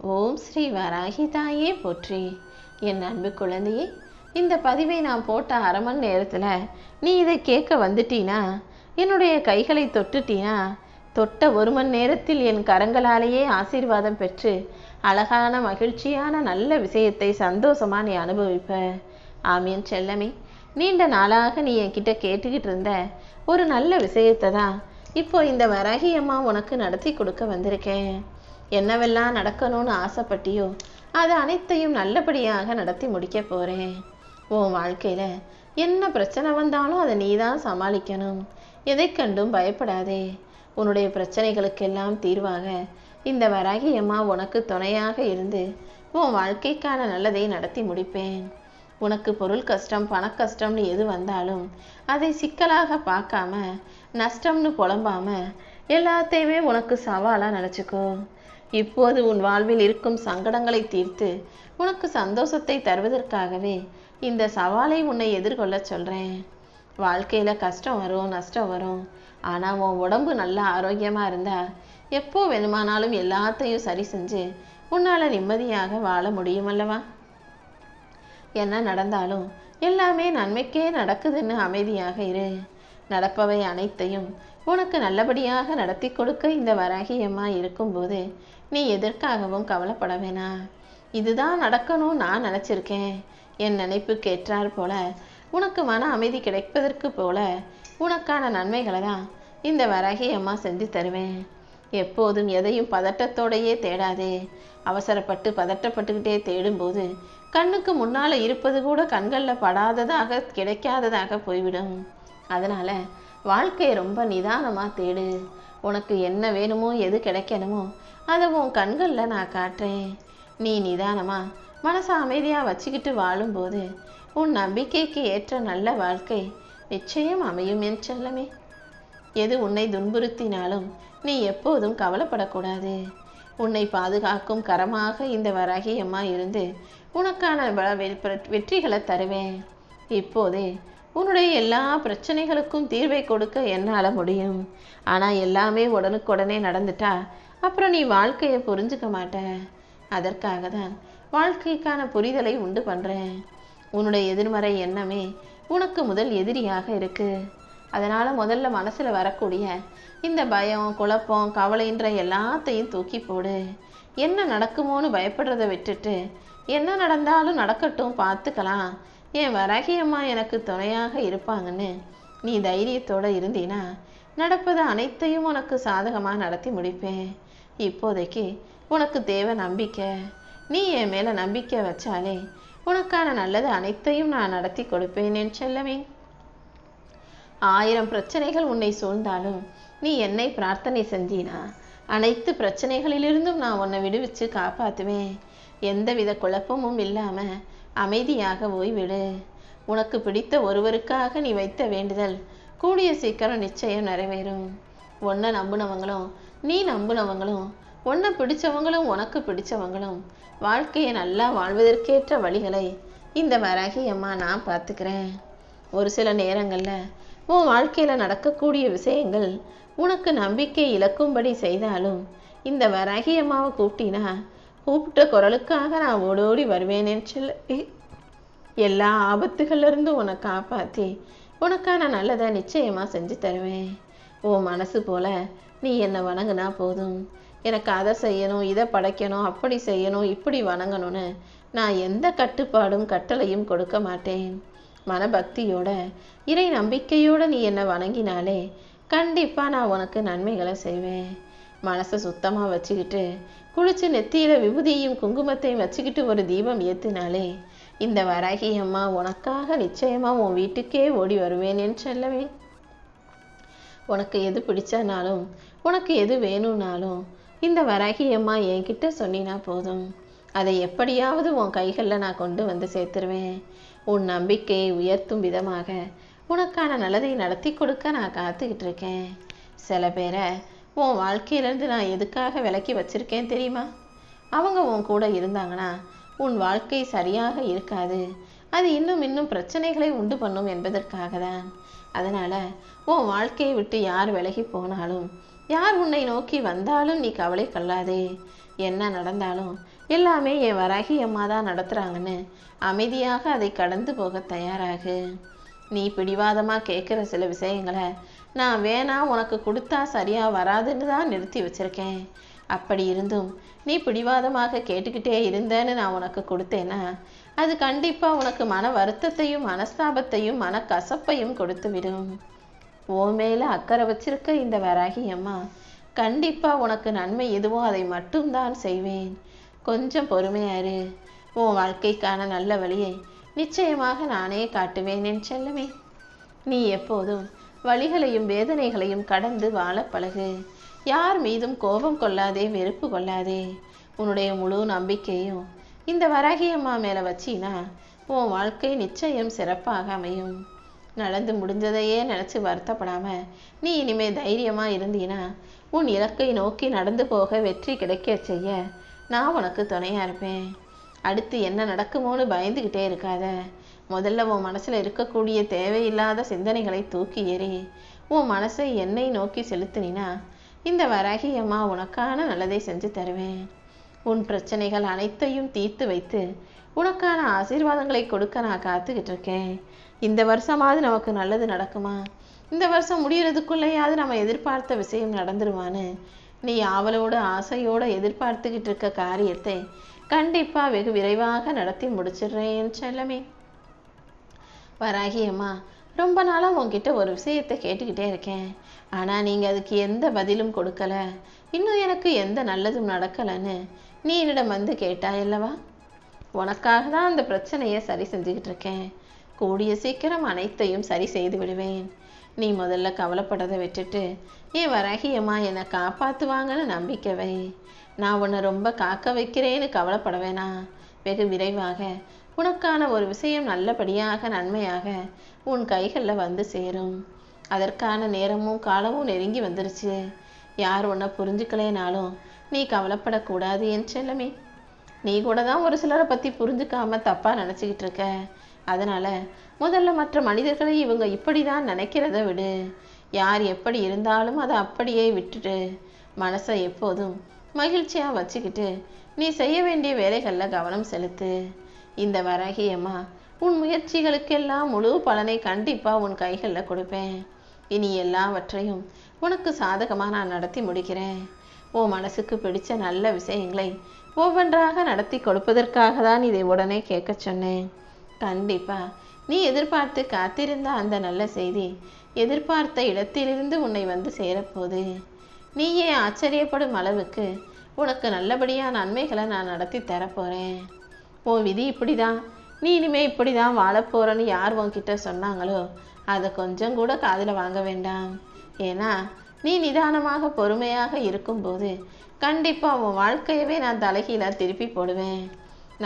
ஓம் ஸ்ரீ வராகி தாயே போற்றி. என் அன்பு குழந்தையே இந்த பதிவை நான் போட்ட அரை மணி நேரத்தில் நீ இதை கேட்க வந்துட்டீனா? என்னுடைய கைகளை தொட்டுட்டீனா? தொட்ட ஒரு மணி நேரத்தில் என் கரங்களாலேயே ஆசீர்வாதம் பெற்று அழகான மகிழ்ச்சியான நல்ல விஷயத்தை சந்தோஷமாக நீ அனுபவிப்ப. ஆமீன் செல்லமே. நீண்ட நாளாக நீ என்கிட்ட கேட்டுக்கிட்டு இருந்த ஒரு நல்ல விஷயத்தை தான் இப்போ இந்த வராகி அம்மா உனக்கு நடத்தி கொடுக்க வந்திருக்கேன். என்னவெல்லாம் நடக்கணும்னு ஆசைப்பட்டியோ அது அனைத்தையும் நல்லபடியாக நடத்தி முடிக்க போறேன். உன் வாழ்க்கையில என்ன பிரச்சனை வந்தாலும் அதை நீ தான் சமாளிக்கணும். எதை கண்டும் பயப்படாதே. உன்னுடைய பிரச்சனைகளுக்கெல்லாம் தீர்வாக இந்த வராகி அம்மா உனக்கு துணையாக இருந்து உன் வாழ்க்கைக்கான நல்லதை நடத்தி முடிப்பேன். உனக்கு பொருள் கஷ்டம் பண கஷ்டம்னு எது வந்தாலும் அதை சிக்கலாக பார்க்காம நஷ்டம்னு புலம்பாம எல்லாத்தையுமே உனக்கு சவாலாக நினச்சிக்கோ. இப்போது உன் வாழ்வில் இருக்கும் சங்கடங்களை தீர்த்து உனக்கு சந்தோஷத்தை தருவதற்காகவே இந்த சவாலை உன்னை எதிர்கொள்ள சொல்கிறேன் வாழ்க்கையில் கஷ்டம் வரும் நஷ்டம் வரும். ஆனால் உன் உடம்பு நல்லா ஆரோக்கியமாக இருந்தா எப்போ வேணுமானாலும் எல்லாத்தையும் சரி செஞ்சு உன்னால் நிம்மதியாக வாழ முடியும் அல்லவா? என்ன நடந்தாலும் எல்லாமே நன்மைக்கே நடக்குதுன்னு அமைதியாக இரு. நடப்பவை அனைத்தையும் உனக்கு நல்லபடியாக நடத்தி கொடுக்க இந்த வராகியம்மா இருக்கும்போது நீ எதற்காகவும் கவலைப்பட வேணாம் இதுதான் நடக்கணும் நான் நினச்சிருக்கேன். என் நினைப்பு ஏற்றாற் போல உனக்கு மன அமைதி கிடைப்பதற்கு போல உனக்கான நன்மைகளை தான் இந்த வரகி அம்மா செஞ்சு தருவேன். எப்போதும் எதையும் பதட்டத்தோடையே தேடாதே. அவசரப்பட்டு பதட்டப்பட்டுக்கிட்டே தேடும்போது கண்ணுக்கு முன்னால் இருப்பது கூட கண்களில் படாததாக கிடைக்காததாக போய்விடும். அதனால் வாழ்க்கையை ரொம்ப நிதானமாக தேடு. உனக்கு என்ன வேணுமோ எது கிடைக்கணுமோ அதை உன் கண்களில் நான் காட்டுறேன். நீ நிதானமாக மனசை அமைதியாக வச்சுக்கிட்டு வாழும்போது உன் நம்பிக்கைக்கு ஏற்ற நல்ல வாழ்க்கை நிச்சயம் அமையும் என் செல்லமே. எது உன்னை துன்புறுத்தினாலும் நீ எப்போதும் கவலைப்படக்கூடாது. உன்னை பாதுகாக்கும் கரமாக இந்த வராகி அம்மா இருந்து உனக்கான வெற்றிகளை தருவேன். இப்போதே உன்னுடைய எல்லா பிரச்சனைகளுக்கும் தீர்வை கொடுக்க என்னால் முடியும். ஆனால் எல்லாமே உடனுக்குடனே நடந்துட்டா அப்புறம் நீ வாழ்க்கையை புரிஞ்சுக்க மாட்ட. அதற்காக தான் வாழ்க்கைக்கான புரிதலை உண்டு பண்ணுறேன் உன்னுடைய எதிர்மறை எண்ணமே உனக்கு முதல் எதிரியாக இருக்கு. அதனால் முதல்ல மனசில் வரக்கூடிய இந்த பயம் குழப்பம் கவலைன்ற எல்லாத்தையும் தூக்கி போடு. என்ன நடக்குமோன்னு பயப்படுறத விட்டுட்டு என்ன நடந்தாலும் நடக்கட்டும் பார்த்துக்கலாம். என் வரகி அம்மா எனக்கு துணையாக இருப்பாங்கன்னு நீ தைரியத்தோட இருந்தீனா நடப்பது அனைத்தையும் உனக்கு சாதகமாக நடத்தி முடிப்பேன். இப்போதைக்கு உனக்கு தேவை நம்பிக்கை. நீ என் மேலே நம்பிக்கை வச்சாலே உனக்கான நல்லது அனைத்தையும் நான் நடத்தி கொடுப்பேன் என் செல்லமே. ஆயிரம் பிரச்சனைகள் உன்னை சூழ்ந்தாலும் நீ என்னை பிரார்த்தனை செஞ்சீனா அனைத்து பிரச்சனைகளிலிருந்தும் நான் உன்னை விடுவிச்சு காப்பாற்றுவேன் எந்தவித குழப்பமும் இல்லாமல் அமைதியாக ஓய்விடு. உனக்கு பிடித்த ஒருவருக்காக நீ வைத்த வேண்டுதல் கூடிய சீக்கிரம் நிச்சயம் நிறைவேறும். உன்னை நம்புனவங்களும் நீ நம்புனவங்களும் உன்னை பிடிச்சவங்களும் உனக்கு பிடிச்சவங்களும் வாழ்க்கையை நல்லா வாழ்வதற்கேற்ற வழிகளை இந்த வராகி அம்மா நான் பார்த்துக்கிறேன். ஒரு சில நேரங்களில் உன் வாழ்க்கையில் நடக்கக்கூடிய விஷயங்கள் உனக்கு நம்பிக்கை இழக்கும்படி செய்தாலும் இந்த வராகி அம்மாவை கூப்பிட்டினா கூப்பிட்ட குரலுக்காக நான் ஓடோடி வருவேனேன்னு சொல்லி. எல்லா ஆபத்துகள்லேருந்து உன்னை காப்பாற்றி உனக்கான நல்லதை நிச்சயமாக செஞ்சு தருவேன். உன் மனசு போல நீ என்னை வணங்கினா போதும். எனக்கு அதை செய்யணும் இதை படைக்கணும் அப்படி செய்யணும் இப்படி வணங்கணும்னு நான் எந்த கட்டுப்பாடும் கட்டளையும் கொடுக்க மாட்டேன். மனபக்தியோட இறை நம்பிக்கையோட நீ என்னை வணங்கினாலே கண்டிப்பாக நான் உனக்கு நன்மைகளை செய்வேன். மனசை சுத்தமாக வச்சுக்கிட்டு குளிச்சு நெத்தியில் விபூதியும் குங்குமத்தையும் வச்சுக்கிட்டு ஒரு தீபம் ஏற்றினாலே இந்த வராகி அம்மா உனக்காக நிச்சயமாக உன் வீட்டுக்கே ஓடி வருவேன் என்று சொல்லவே உனக்கு எது பிடிச்சனாலும் உனக்கு எது வேணும்னாலும் இந்த வராகி அம்மா என்கிட்ட சொன்னினா போதும். அதை எப்படியாவது உன் கைகளில் நான் கொண்டு வந்து சேர்த்துருவேன். உன் நம்பிக்கையை உயர்த்தும் விதமாக உனக்கான நல்லதை நடத்தி கொடுக்க நான் காத்துக்கிட்டு இருக்கேன். சில பேரை உன் வாழ்க்கையிலேருந்து நான் எதுக்காக விலக்கி வச்சிருக்கேன் தெரியுமா? அவங்க உன் கூட இருந்தாங்கன்னா உன் வாழ்க்கை சரியாக இருக்காது. அது இன்னும் இன்னும் பிரச்சனைகளை உண்டு பண்ணும் என்பதற்காக தான். அதனால் உன் வாழ்க்கையை விட்டு யார் விலகி போனாலும் யார் உன்னை நோக்கி வந்தாலும் நீ கவலை கொள்ளாதே. என்ன நடந்தாலும் எல்லாமே என் வராகி அம்மா தான் நடத்துகிறாங்கன்னு அமைதியாக அதை கடந்து போக தயாராகு. நீ பிடிவாதமாக கேட்குற சில விஷயங்களை நான் வேணா உனக்கு கொடுத்தா சரியாக வராதுன்னு தான் நிறுத்தி வச்சிருக்கேன். அப்படி இருந்தும் நீ பிடிவாதமாக கேட்டுக்கிட்டே இருந்தேன்னு நான் உனக்கு கொடுத்தேன்னா அது கண்டிப்பாக உனக்கு மன வருத்தத்தையும் மனஸ்தாபத்தையும் மன கசப்பையும் கொடுத்து விடும். ஓ மேலே அக்கறை வச்சிருக்க இந்த வராகி அம்மா கண்டிப்பாக உனக்கு நன்மை எதுவோ அதை மட்டும்தான் செய்வேன். கொஞ்சம் பொறுமையாரு உன் வாழ்க்கைக்கான நல்ல வழியை நிச்சயமாக நானே காட்டுவேன் என் செல்லமே. நீ எப்போதும் வழிகளையும் வேதனைகளையும் கடந்து வாழ பழகு. யார் மீதும் கோபம் கொள்ளாதே வெறுப்பு கொள்ளாதே. உன்னுடைய முழு நம்பிக்கையும் இந்த வரகியம்மா மேலே வச்சினா உன் வாழ்க்கை நிச்சயம் சிறப்பாக அமையும். நடந்து முடிஞ்சதையே நினச்சி வருத்தப்படாம நீ இனிமே தைரியமாக இருந்தீனா உன் இலக்கை நோக்கி நடந்து போக வெற்றி கிடைக்க செய்ய நான் உனக்கு துணையாக இருப்பேன். அடுத்து என்ன நடக்குமோன்னு பயந்துக்கிட்டே இருக்காத. முதல்ல உன் மனசில் இருக்கக்கூடிய தேவையில்லாத சிந்தனைகளை தூக்கி எறி உன் மனசை என்னை நோக்கி செலுத்தினா இந்த வராகி அம்மா உனக்கான நல்லதை செஞ்சு தருவேன். உன் பிரச்சனைகள் அனைத்தையும் தீர்த்து வைத்து உனக்கான ஆசீர்வாதங்களை கொடுக்க நான் காத்துக்கிட்டு இருக்கேன். இந்த வருஷமாவது நமக்கு நல்லது நடக்குமா? இந்த வருஷம் முடியறதுக்குள்ளேயாவது நம்ம எதிர்பார்த்த விஷயம் நடந்துருவான்னு நீ ஆவலோட ஆசையோடு எதிர்பார்த்துக்கிட்டு இருக்க காரியத்தை கண்டிப்பாக வெகு விரைவாக நடத்தி முடிச்சிடுறேன் செல்லமே. வராகி அம்மா ரொம்ப நாளாக உங்ககிட்ட ஒரு விஷயத்தை கேட்டுக்கிட்டே இருக்கேன். ஆனால் நீங்கள் அதுக்கு எந்த பதிலும் கொடுக்கல. இன்னும் எனக்கு எந்த நல்லதும் நடக்கலைன்னு நீ என்னிடம் வந்து கேட்டாய் அல்லவா உனக்காக தான் அந்த பிரச்சனையை சரி செஞ்சுக்கிட்டு இருக்கேன். கூடிய சீக்கிரம் அனைத்தையும் சரி செய்து விடுவேன். நீ முதல்ல கவலைப்படதை விட்டுட்டு என் வரகியம்மா என்னை காப்பாற்றுவாங்கன்னு நம்பிக்கை வை. நான் உன்னை ரொம்ப காக்க வைக்கிறேன்னு கவலைப்பட வேணாம். வெகு விரைவாக உனக்கான ஒரு விஷயம் நல்லபடியாக நன்மையாக உன் கைகளில் வந்து சேரும். அதற்கான நேரமும் காலமும் நெருங்கி வந்துருச்சு. யார் உன்னை புரிஞ்சுக்கலேனாலும் நீ கவலைப்படக்கூடாது என் செல்லமே. நீ கூட தான் ஒரு சிலரை பற்றி புரிஞ்சுக்காம தப்பாக நினச்சிக்கிட்டு இருக்க. அதனால் முதல்ல மற்ற மனிதர்களை இவங்க இப்படி தான் நினைக்கிறத விடு. யார் எப்படி இருந்தாலும் அதை அப்படியே விட்டுட்டு மனசை எப்போதும் மகிழ்ச்சியாக வச்சுக்கிட்டு நீ செய்ய வேண்டிய வேலைகளில் கவனம் செலுத்து. இந்த வரகியம்மா உன் முயற்சிகளுக்கெல்லாம் முழு பலனை கண்டிப்பாக உன் கைகளில் கொடுப்பேன். இனி எல்லாவற்றையும் உனக்கு சாதகமாக நான் நடத்தி முடிக்கிறேன். உன் மனசுக்கு பிடிச்ச நல்ல விஷயங்களை ஒவ்வொன்றாக நடத்தி கொடுப்பதற்காக தான் இதை உடனே கேட்க சொன்னேன். கண்டிப்பா நீ எதிர்பார்த்து காத்திருந்த அந்த நல்ல செய்தி எதிர்பார்த்த இடத்திலிருந்து உன்னை வந்து சேரப்போகுது. நீயே ஆச்சரியப்படும் அளவுக்கு உனக்கு நல்லபடியாக நன்மைகளை நான் நடத்தி தரப்போகிறேன் உன் விதி இப்படிதான். நீ இனிமே இப்படி தான் வாழப்போகிறன்னு யார் உன்கிட்ட சொன்னாங்களோ அதை கொஞ்சம் கூட காதில் வாங்க வேண்டாம். ஏன்னா நீ நிதானமாக பொறுமையாக இருக்கும்போது கண்டிப்பாக உன் வாழ்க்கையவே நான் தலைகீழாக திருப்பி போடுவேன்.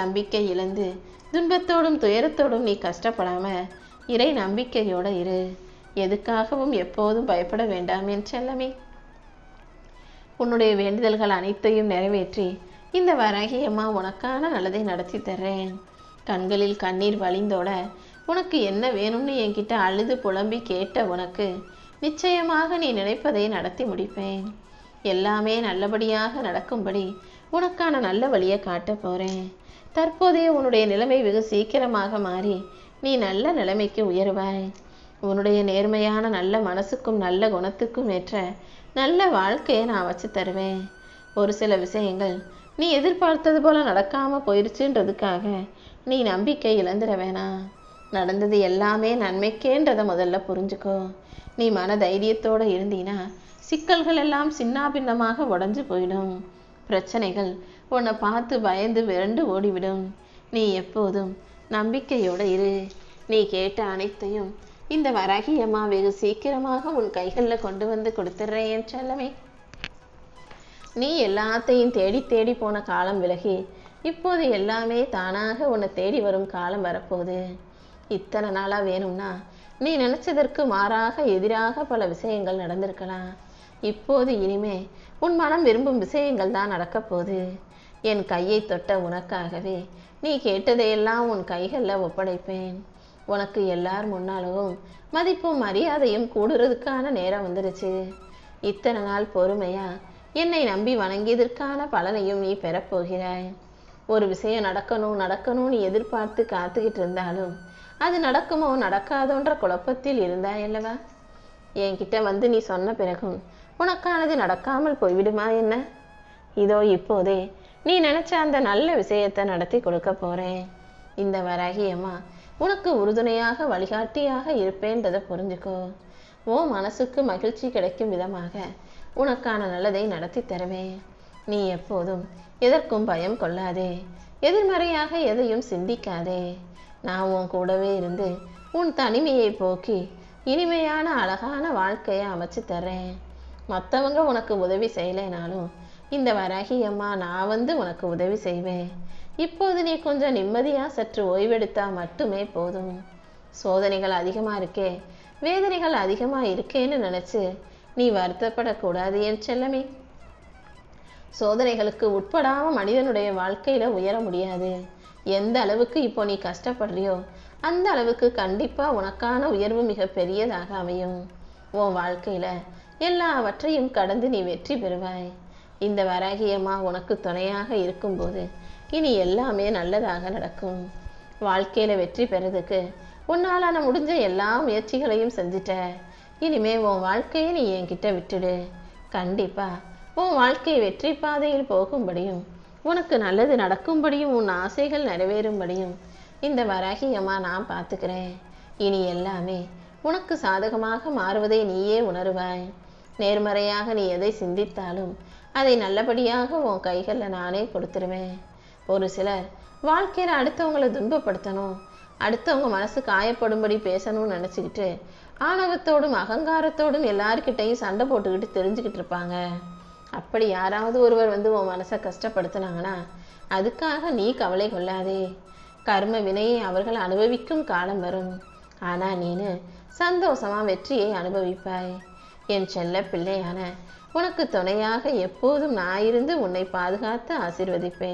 நம்பிக்கை இழந்து துன்பத்தோடும் துயரத்தோடும் நீ கஷ்டப்படாமல் இறை நம்பிக்கையோட இரு. எதுக்காகவும் எப்போதும் பயப்பட வேண்டாம் என் செல்லமே. உன்னுடைய வேண்டுதல்கள் அனைத்தையும் நிறைவேற்றி இந்த வராகி அம்மா உனக்கான நல்லதை நடத்தி தர்றேன். கண்களில் கண்ணீர் வழிந்தோட உனக்கு என்ன வேணும்னு என்கிட்ட அழுது புலம்பி கேட்ட உனக்கு நிச்சயமாக நீ நினைப்பதை நடத்தி முடிப்பேன். எல்லாமே நல்லபடியாக நடக்கும்படி உனக்கான நல்ல வழியை காட்டப் போகிறேன் தற்போதைய உன்னுடைய நிலைமை வெகு சீக்கிரமாக மாறி நீ நல்ல நிலைமைக்கு உயருவாய். உன்னுடைய நேர்மையான நல்ல மனசுக்கும் நல்ல குணத்துக்கும் ஏற்ற நல்ல வாழ்க்கையை நான் வச்சு தருவேன். ஒரு சில விஷயங்கள் நீ எதிர்பார்த்தது போல நடக்காம போயிருச்சுன்றதுக்காக நீ நம்பிக்கை இழந்துட வேணாம் நடந்தது எல்லாமே நன்மைக்கேன்றதை முதல்ல புரிஞ்சுக்கோ. நீ மன தைரியத்தோடு இருந்தீனா சிக்கல்கள் எல்லாம் சின்னாபின்னமாக உடஞ்சு போயிடும். பிரச்சனைகள் உன்னை பார்த்து பயந்து விரண்டு ஓடிவிடும். நீ எப்போதும் நம்பிக்கையோட இரு. நீ கேட்ட அனைத்தையும் இந்த வரகியம்மா வெகு சீக்கிரமாக உன் கைகளில் கொண்டு வந்து கொடுத்துட்றேன் செல்லமே. நீ எல்லாத்தையும் தேடி தேடி போன காலம் விலகி இப்போது எல்லாமே தானாக உன்னை தேடி வரும் காலம் வரப்போகுது. இத்தனை நாளாக வேணும்னா நீ நினைச்சதற்கு மாறாக எதிராக பல விஷயங்கள் நடந்திருக்கலாம். இப்போது இனிமே உன் மனம் விரும்பும் விஷயங்கள் தான் நடக்கப்போகுது என் கையை தொட்ட உனக்காகவே நீ கேட்டதையெல்லாம் உன் கைகளில் ஒப்படைப்பேன். உனக்கு எல்லார் முன்னாலும் மதிப்பும் மரியாதையும் கூடுறதுக்கான நேரம் வந்துருச்சு. இத்தனை நாள் பொறுமையாக என்னை நம்பி வணங்கியதற்கான பலனையும் நீ பெறப்போகிறாய் ஒரு விஷயம் நடக்கணும் நடக்கணும்னு எதிர்பார்த்து காத்துக்கிட்டு இருந்தாலும் அது நடக்குமோ நடக்காதோன்ற குழப்பத்தில் இருந்தாய் அல்லவா? என்கிட்ட வந்து நீ சொன்ன பிறகும் உனக்கானது நடக்காமல் போய்விடுமா என்ன? இதோ இப்போதே நீ நினைச்ச அந்த நல்ல விஷயத்தை நடத்தி கொடுக்க போறேன். இந்த வராகி அம்மா உனக்கு உறுதுணையாக வழிகாட்டியாக இருப்பேன்றதை புரிஞ்சுக்கோ. ஓ மனசுக்கு மகிழ்ச்சி கிடைக்கும் விதமாக உனக்கான நல்லதை நடத்தி தருவேன் நீ எப்போதும் எதற்கும் பயம் கொள்ளாதே. எதிர்மறையாக எதையும் சிந்திக்காதே. நான் உன் கூடவே இருந்து உன் தனிமையை போக்கி இனிமையான அழகான வாழ்க்கையை அமைச்சு தர்றேன். மற்றவங்க உனக்கு உதவி செய்யலைனாலும் இந்த வராகி அம்மா நான் வந்து உனக்கு உதவி செய்வேன். இப்போது நீ கொஞ்சம் நிம்மதியாக சற்று ஓய்வெடுத்தா மட்டுமே போதும். சோதனைகள் அதிகமாக இருக்கே. வேதனைகள் அதிகமாக இருக்கேன்னு நினச்சி நீ வருத்தப்படக்கூடாது என் செல்லமே. சோதனைகளுக்கு உட்படாம மனிதனுடைய வாழ்க்கையில் உயர முடியாது. எந்த அளவுக்கு இப்போ நீ கஷ்டப்படுறியோ அந்த அளவுக்கு கண்டிப்பாக உனக்கான உயர்வு மிக பெரியதாக அமையும். உன் வாழ்க்கையில் எல்லாவற்றையும் கடந்து நீ வெற்றி பெறுவாய். இந்த வராகியம்மா உனக்கு துணையாக இருக்கும்போது இனி எல்லாமே நல்லதாக நடக்கும். வாழ்க்கையில் வெற்றி பெறதுக்கு உன்னாலான முடிஞ்ச எல்லா முயற்சிகளையும் செஞ்சுட்ட. இனிமே உன் வாழ்க்கையை நீ என்கிட்ட விட்டுடு. கண்டிப்பா உன் வாழ்க்கை வெற்றி பாதையில் போகும்படியும் உனக்கு நல்லது நடக்கும்படியும் உன் ஆசைகள் நிறைவேறும்படியும் இந்த வராகி அம்மா நான் பார்த்துக்கிறேன். இனி எல்லாமே உனக்கு சாதகமாக மாறுவதை நீயே உணருவாய். நேர்மறையாக நீ எதை சிந்தித்தாலும் அதை நல்லபடியாக உன் கைகளில் நானே கொடுத்துருவேன். ஒரு சிலர் வாழ்க்கையில் அடுத்தவங்களை துன்பப்படுத்தணும் அடுத்தவங்க மனசு காயப்படும்படி பேசணும்னு நினச்சிக்கிட்டு ஆணவத்தோடும் அகங்காரத்தோடும் எல்லாருக்கிட்டையும் சண்டை போட்டுக்கிட்டு தெரிஞ்சுக்கிட்டு இருப்பாங்க. அப்படி யாராவது ஒருவர் வந்து உன் மனசை கஷ்டப்படுத்துனாங்கன்னா அதுக்காக நீ கவலை கொள்ளாதே. கர்ம வினையை அவர்கள் அனுபவிக்கும் காலம் வரும். ஆனால் நீனு சந்தோஷமா வெற்றியை அனுபவிப்பாய். என் செல்ல பிள்ளையான உனக்கு துணையாக எப்போதும் நான் இருந்து உன்னை பாதுகாத்து ஆசிர்வதிப்பேன்.